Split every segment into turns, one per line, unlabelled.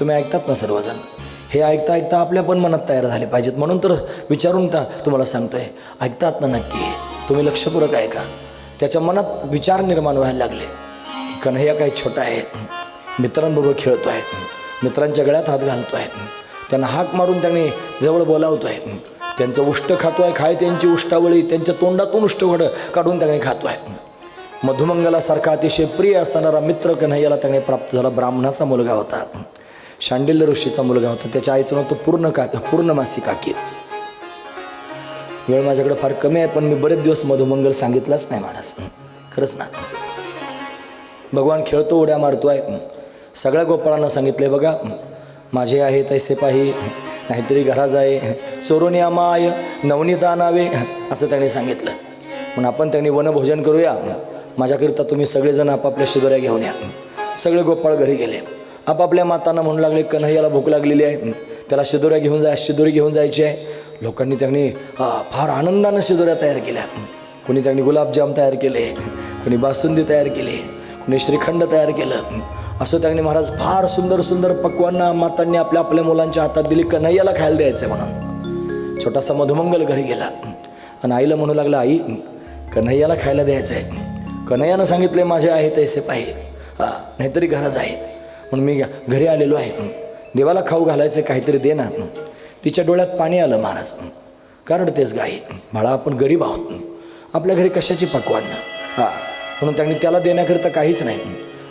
तुम्ही ऐकतात ना सर्वजण? हे ऐकता ऐकता आपल्या पण मनात तयार झाले पाहिजेत. म्हणून तर विचारून त्या तुम्हाला सांगतोय. ऐकतात ना नक्की. तुम्ही लक्षपूरक ऐका. त्याच्या मनात विचार निर्माण व्हायला लागले. कन्हैया काही छोटा आहे. मित्रांबरोबर खेळतो आहे मित्रांच्या गळ्यात हात घालतो आहे त्यांना हाक मारून त्यांनी जवळ बोलावतो आहे त्यांचं उष्ट खातो आहे खाय त्यांची उष्टावळी. त्यांच्या तोंडातून उष्टवडं काढून त्यांनी खातोय. मधुमंगलासारखा अतिशय प्रिय असणारा मित्र कन्हैयाला त्याने प्राप्त झाला ब्राह्मणाचा मुलगा होता. शांडिल्य ऋषीचा मुलगा होता. त्याच्या आईचं नाव तो पूर्ण का पूर्णमासी काकी वेळ माझ्याकडे फार कमी आहे पण मी बरेच दिवस मधुमंगल सांगितलाच नाही महाराज खरंच ना. भगवान खेळतो उड्या मारतोय. सगळ्या गोपाळांना सांगितले बघा माझे आहे तैसे पाही नाहीतरी घरा जाय चोरून आमाय नवनीता नावे असं त्यांनी सांगितलं. म्हणून आपण त्यांनी वनभोजन करूया. माझ्याकरिता तुम्ही सगळेजण आपापल्या शिदोऱ्या घेऊन या. सगळे गोपाळ घरी गेले. आपापल्या मातांना म्हणू लागले कन्हैयाला भूक लागलेली आहे. त्याला शिदोऱ्या घेऊन जाय शिदोरी घेऊन जायची आहे. लोकांनी त्यांनी फार आनंदानं शिदोऱ्या तयार केल्या. कोणी त्यांनी गुलाबजाम तयार केले कोणी बासुंदी तयार केली कोणी श्रीखंड तयार केलं. असं त्यांनी महाराज फार सुंदर सुंदर पक्वांना मातांनी आपल्या आपल्या मुलांच्या हातात दिली कन्हैयाला खायला द्यायचं म्हणून. छोटासा मधुमंगल घरी गेला. आणि आईला म्हणू लागला आई कन्हैयाला खायला द्यायचं आहे. कन्हैयानं सांगितले माझे आहे तैसे पाहिजे हां नाहीतरी घराच आहे. म्हणून मी घरी आलेलो आहे. देवाला खाऊ घालायचं काहीतरी दे ना. तिच्या डोळ्यात पाणी आलं महाराज. कारण तेच गाई. बाळा आपण गरीब आहोत. आपल्या घरी कशाची पकवान? हां. म्हणून त्यांनी त्याला देण्याकरिता काहीच नाही.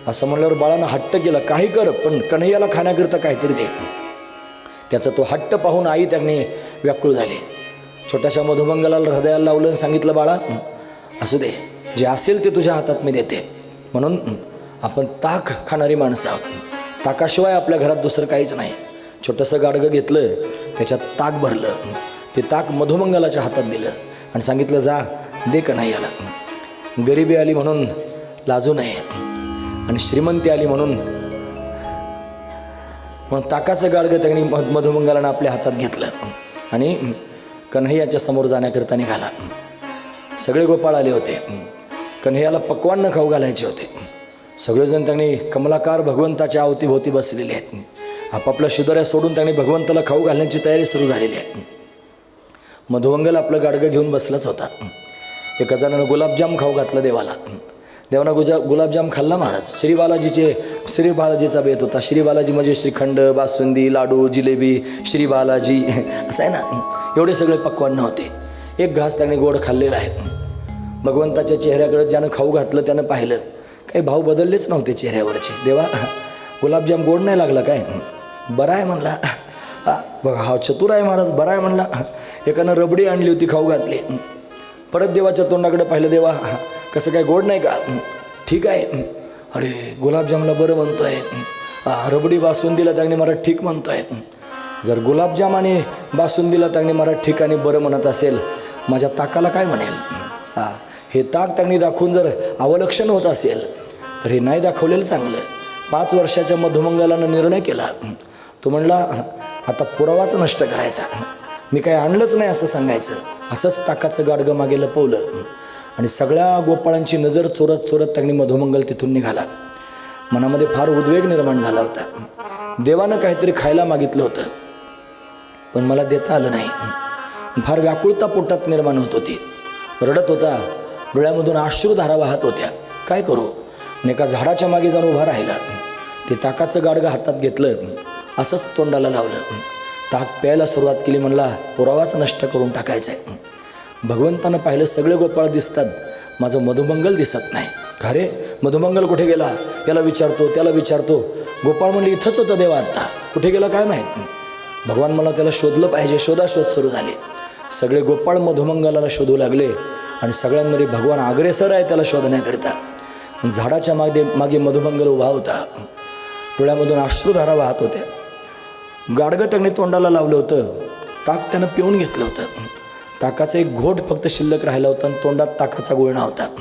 असं म्हणल्यावर बाळानं हट्ट केला. काही कर पण कन्हैयाला खाण्याकरिता काहीतरी दे. त्याचा तो हट्ट पाहून आई त्यांनी व्याकुळ झाली. छोट्याशा मधुमंगलाला हृदयाला लावलं आणि सांगितलं बाळा असू दे. जे असेल ते तुझ्या हातात मी देते. म्हणून आपण ताक खाणारी माणसं आहोत. ताकाशिवाय आपल्या घरात दुसरं काहीच नाही. छोटंसं गाडगं घेतलं त्याच्यात ताक भरलं. ते ताक मधुमंगलाच्या हातात दिलं आणि सांगितलं जा दे का नाही याला गरिबी आली म्हणून लाजू नये. आणि श्रीमंती आली म्हणून मग ताकाचं गाडगं त्यांनी मध मधुमंगलानं आपल्या हातात घेतलं. आणि कन्हैयाच्या समोर जाण्याकरता निघाला. सगळे गोपाळ आले होते. कन्हैयाला पक्वान्न खाऊ घालायचे होते. सगळेजण त्यांनी कमलाकार भगवंताच्या अवतीभोवती बसलेले आहेत. आपापल्या शुदऱ्या सोडून त्यांनी भगवंताला खाऊ घालण्याची तयारी सुरू झालेली आहे. मधुमंगल आपलं गाडगं घेऊन बसलाच होता. एका जणानं गुलाबजाम खाऊ घातलं देवाला. देवाना गुजा गुलाबजाम खाल्ला महाराज. श्री बालाजीचे श्री बालाजीचा बेत होता. श्री बालाजी म्हणजे श्रीखंड बासुंदी लाडू जिलेबी श्री बालाजी असं आहे ना? एवढे सगळे पक्वान्न होते. एक घास त्याने गोड खाल्लेला आहे. भगवंताच्या चेहऱ्याकडे ज्यानं खाऊ घातलं त्यानं पाहिलं. काही भाव बदललेच नव्हते चेहऱ्यावरचे. देवा गुलाबजाम गोड नाही लागला काय? बरा आहे म्हणला. हा, बघा हा चतुर आहे महाराज बरा आहे म्हणला. एकानं रबडी आणली होती खाऊ घातली. परत देवाच्या तोंडाकडे पाहिलं देवा कसं काय गोड नाही का? ठीक आहे. अरे गुलाबजामला बरं म्हणतो हा, रबडी बासुंदीला त्यांनी मला ठीक म्हणतो आहे जर गुलाबजाम आणि बासुंदीला त्यांनी मला ठीक आणि बरं म्हणत असेल माझ्या ताकाला काय म्हणेल? हे ताक त्यांनी दाखवून जर अवलक्षण होत असेल तर हे नाही दाखवलेलं चांगलं पाच वर्षाच्या मधुमंगलानं निर्णय केला. तो म्हणला आता पुरावाच नष्ट करायचा. मी काही आणलंच नाही असं सांगायचं. असंच ताकाचं गाडगं मागे लपवलं. आणि सगळ्या गोपाळांची नजर चोरत चोरत त्यांनी मधुमंगल तिथून निघाला. मनामध्ये फार उद्वेग निर्माण झाला होता. देवानं काहीतरी खायला मागितलं होतं. पण मला देता आलं नाही. फार व्याकुळता पोटात निर्माण होत होती. रडत होता. डोळ्यामधून अश्रुधारा वाहत होत्या. काय करू? आणि एका झाडाच्या मागे जाऊन उभा राहिला. ते ताकाचं गाडगं हातात घेतलं असंच तोंडाला लावलं. ताक प्यायला सुरुवात केली म्हणला पुरावाच नष्ट करून टाकायचा आहे भगवंतानं पाहिलं सगळे गोपाळ दिसतात माझं मधुमंगल दिसत नाही. खरे मधुमंगल कुठे गेला? याला विचारतो त्याला विचारतो. गोपाळ म्हणले इथंच होतं देवा आत्ता. कुठे गेला काय माहीत? भगवान मला त्याला शोधलं पाहिजे शोधाशोध सुरू झाली. सगळे गोपाळ मधुमंगलाला शोधू लागले आणि सगळ्यांमध्ये भगवान अग्रेसर आहे त्याला शोधण्याकरिता. झाडाच्या मागे मागे मधुमंगल उभा होता. डोळ्यामधून अश्रुधारा वाहत होत्या. गाडगं त्याने तोंडाला लावलं होतं. ताक त्यानं पिऊन घेतलं होतं. ताकाचा एक घोट फक्त शिल्लक राहिला होता आणि तोंडात ताकाचा गुळणा होता.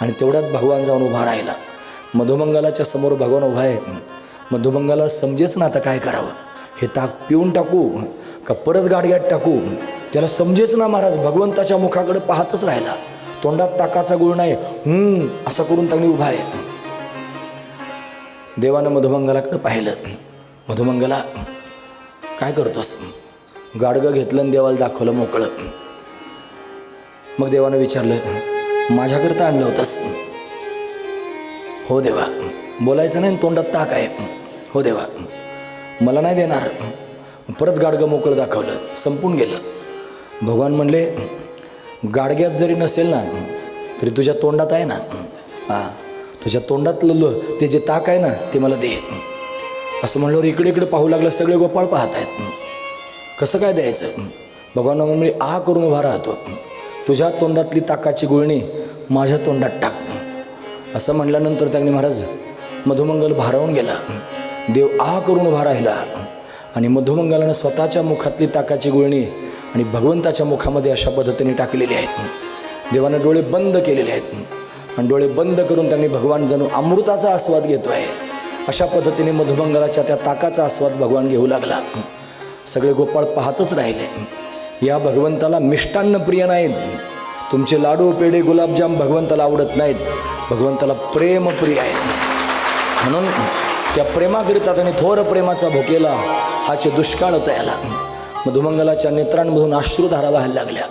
आणि तेवढ्यात भगवान जाऊन उभा राहिला. मधुमंगलाच्या समोर भगवान उभा आहे. मधुमंगला समजेच ना आता काय करावं. हे ताक पिऊन टाकू का परत गाडग्यात टाकू? त्याला समजेच ना महाराज भगवंताच्या मुखाकडे पाहतच राहिला. तोंडात ताकाचा गुळ नाही. हम्म असं करून त्यांनी उभा आहे. देवानं मधुमंगलाकडे पाहिलं. मधुमंगला काय करतोस? गाडगं घेतलं आणि देवाला दाखवलं मोकळं. मग देवानं विचारलं माझ्याकरता आणलं होतंस? हो देवा बोलायचं नाही आणि तोंडात ताक आहे. हो देवा मला नाही देणार. परत गाडगं मोकळं दाखवलं संपून गेलं. भगवान म्हणले गाडग्यात जरी नसेल ना तरी तुझ्या तोंडात आहे ना. हां तुझ्या तोंडातलं लो ते जे ताक आहे ना ते मला दे. असं म्हणल्यावर इकडे इकडे पाहू लागलं सगळे गोपाळ पाहत आहेत. कसं काय द्यायचं? भगवान मी आ करून उभा राहतो. तुझ्या तोंडातली ताकाची गुळणी माझ्या तोंडात टाक. असं म्हणल्यानंतर त्यांनी महाराज मधुमंगल भारावून गेला. देव आ करून उभा राहिला. आणि मधुमंगलानं स्वतःच्या मुखातली ताकाची गुळणी आणि भगवंताच्या मुखामध्ये अशा पद्धतीने टाकलेले आहेत. देवानं डोळे बंद केलेले आहेत. आणि डोळे बंद करून त्यांनी भगवान जणू अमृताचा आस्वाद घेतो आहे अशा पद्धतीने मधुमंगलाच्या त्या ताकाचा आस्वाद भगवान घेऊ लागला. सगळे गोपाळ पाहतच राहिले. या भगवंताला मिष्टान्न प्रिय नाहीत. तुमचे लाडू पेढे गुलाबजाम भगवंताला आवडत नाहीत. भगवंताला प्रेमप्रिय आहेत म्हणून त्या प्रेमाकरिता त्याने थोर प्रेमाचा भोकेला हाचे दुष्काळ तयाला. मधुमंगलाच्या नेत्रांमधून अश्रुधारा व्हायला लागल्या.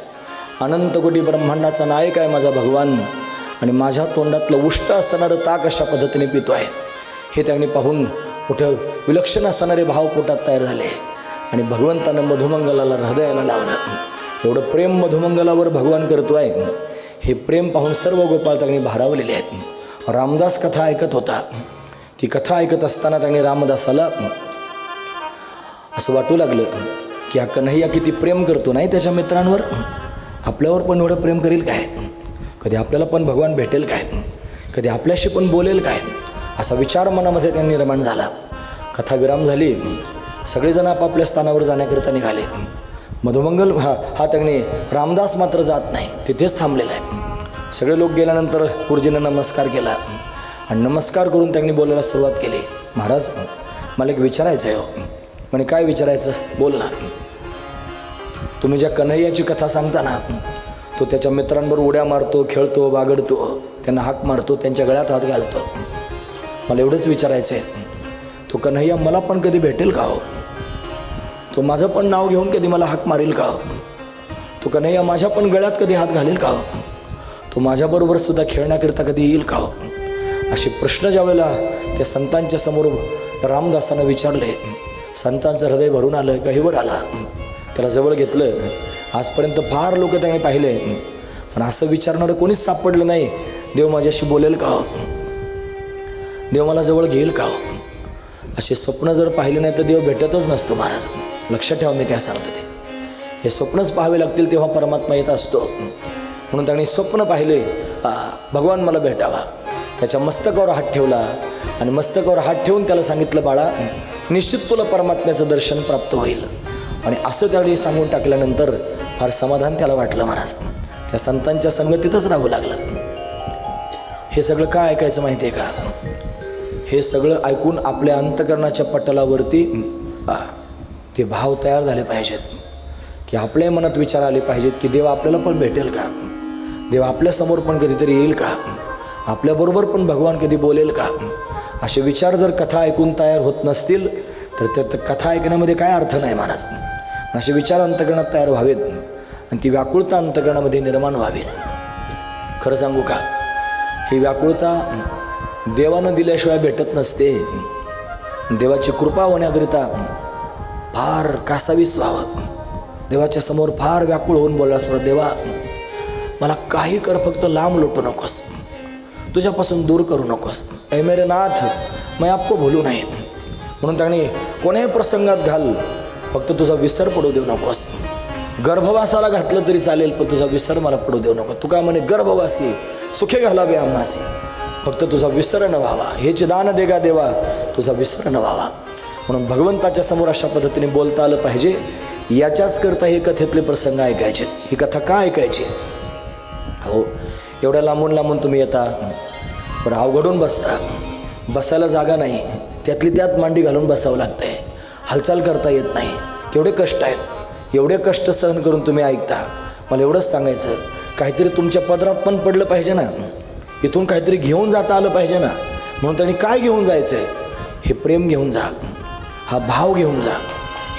अनंतकोटी ब्रह्मांडाचा नायक आहे माझा भगवान. आणि माझ्या तोंडातलं उष्ट असणारं ताक अशा पद्धतीने पितो आहे. हे त्यांनी पाहून कुठं विलक्षण असणारे भाव पोटात तयार झाले. आणि भगवंतानं मधुमंगलाला हृदयाला लावलं. एवढं प्रेम मधुमंगलावर भगवान करतो आहे. हे प्रेम पाहून सर्व गोपाळ त्यांनी भारावलेले आहेत. रामदास कथा ऐकत होता. ती कथा ऐकत असताना त्यांनी रामदासाला असं वाटू लागलं. की हा कन्हैया किती प्रेम करतो नाही त्याच्या मित्रांवर? आपल्यावर पण एवढं प्रेम करेल काय? कधी आपल्याला पण भगवान भेटेल काय? कधी आपल्याशी पण बोलेल काय? असा विचार मनामध्ये त्यांनी निर्माण झाला. कथा विराम झाली. सगळेजण आपापल्या स्थानावर जाण्याकरिता निघाले. मधुमंगल हा हा त्यांनी रामदास मात्र जात नाही. तिथेच थांबलेला आहे. सगळे लोक गेल्यानंतर गुरुजीनं नमस्कार केला. आणि नमस्कार करून त्यांनी बोलायला सुरुवात केली. महाराज मला एक विचारायचं आहे हो. म्हणे काय विचारायचं? बोल ना. तुम्ही ज्या कन्हैयाची कथा सांगता ना तो त्याच्या मित्रांबरोबर उड्या मारतो खेळतो बागडतो त्यांना हाक मारतो त्यांच्या गळ्यात हात घालतो. मला एवढंच विचारायचं आहे तो कन्हैया मला पण कधी भेटेल का हो? तो माझं पण नाव घेऊन कधी मला हाक मारेल का हो? तो कन्हैया माझ्या पण गळ्यात कधी हात घालेल का हो? तो माझ्याबरोबर सुद्धा खेळण्याकरिता कधी येईल का हो? असे प्रश्न ज्यावेळेला त्या संतांच्या समोर रामदासानं विचारले संतांचं हृदय भरून आलं गहीवर आला? त्याला जवळ घेतलं. आजपर्यंत फार लोक त्याने पाहिले. पण असं विचारणारं कोणीच सापडलं नाही. देव माझ्याशी बोलेल का? देव मला जवळ घेईल का? असे स्वप्न जर पाहिले नाही तर देव भेटतच नसतो महाराज. लक्षात ठेवा मी काय सांगतो ते. हे स्वप्नच पाहावे लागतील तेव्हा परमात्मा येत असतो. म्हणून त्यांनी स्वप्न पाहिले. भगवान मला भेटावा. त्याच्या मस्तकावर हात ठेवला. आणि मस्तकावर हात ठेवून त्याला सांगितलं बाळा निश्चित तुला परमात्म्याचं दर्शन प्राप्त होईल. आणि असं त्यावेळी सांगून टाकल्यानंतर फार समाधान त्याला वाटलं महाराज. त्या संतांच्या संगतीतच राहू लागलं. हे सगळं काय ऐकायचं माहिती आहे का? हे सगळं ऐकून आपल्या अंतकरणाच्या पटलावरती ते भाव तयार झाले पाहिजेत. की आपल्या मनात विचार आले पाहिजेत की देव आपल्याला पण भेटेल का? देव आपल्यासमोर पण कधीतरी येईल का? आपल्याबरोबर पण भगवान कधी बोलेल का? असे विचार जर कथा ऐकून तयार होत नसतील तर त्या कथा ऐकण्यामध्ये काय अर्थ नाही महाराज. असे विचार अंतकरणात तयार व्हावेत आणि ती व्याकुळता अंतकरणामध्ये निर्माण व्हावी. खरं सांगू का? ही व्याकुळता देवानं दिल्याशिवाय भेटत नसते. देवाची कृपा होण्याकरिता फार कासावीस व्हावं. देवाच्या समोर फार व्याकुळ होऊन बोलला असं देवा मला काही कर फक्त लांब लोटू नकोस. तुझ्यापासून दूर करू नकोस. ऐ मेरे नाथ मैं आपको भूलू नाही. म्हणून त्याने कोण्याही प्रसंगात घाल फक्त तुझा विसर पडू देऊ नकोस. गर्भवासाला घातलं तरी चालेल पण तुझा विसर मला पडू देऊ नको तू काय म्हणे गर्भवासी सुखे घालावे आम्हासी. फक्त तुझा विसर न व्हावा. हेच दान देगा देवा तुझा विसर न व्हावा. म्हणून भगवंताच्या समोर अशा पद्धतीने बोलता आलं पाहिजे. याच्याच करता हे कथेतले प्रसंग ऐकायचे. ही कथा का ऐकायची? हो एवढ्या लांबून लांबून तुम्ही येता. पण अवघडून बसता. बसायला जागा नाही. त्यातली त्यात मांडी घालून बसावं लागतंय. हालचाल करता येत नाही. केवढे कष्ट आहेत. एवढे कष्ट सहन करून तुम्ही ऐकता. मला एवढंच सांगायचं काहीतरी तुमच्या पदरात पण पडलं पाहिजे ना. इथून काहीतरी घेऊन जाता आलं पाहिजे ना. म्हणून त्यांनी काय घेऊन जायचं आहे हे प्रेम घेऊन जा. हा भाव घेऊन जा.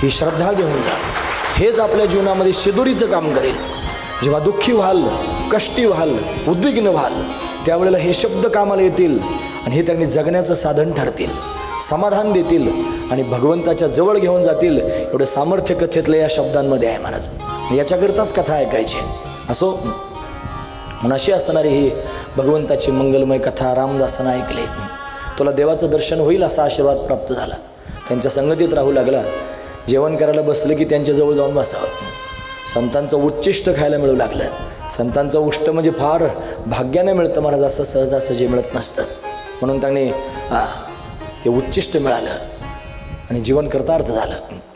ही श्रद्धा घेऊन जा. हेच आपल्या जीवनामध्ये शिदोरीचं काम करेल. जेव्हा दुःखी व्हाल कष्टी व्हाल उद्विग्न व्हाल त्यावेळेला हे शब्द कामाला येतील आणि हे त्यांनी जगण्याचं साधन ठरतील. समाधान देतील आणि भगवंताच्या जवळ घेऊन जातील एवढं सामर्थ्य कथेतलं या शब्दांमध्ये आहे महाराज. याच्याकरताच कथा ऐकायची. असो म्हणून अशी असणारी ही भगवंताची मंगलमय कथा रामदासानं ऐकली. तुला देवाचं दर्शन होईल असा आशीर्वाद प्राप्त झाला. त्यांच्या संगतीत राहू लागला. जेवण करायला बसलं की त्यांच्याजवळ जाऊन बसावं. संतांचं उच्चिष्ट खायला मिळू लागलं. संतांचं उष्ट म्हणजे फार भाग्याने मिळतं महाराज असं सहजासहजी मिळत नसतं. म्हणून त्यांनी हे ते उच्चिष्ट मिळालं आणि जीवन कर्तार्थ झालं.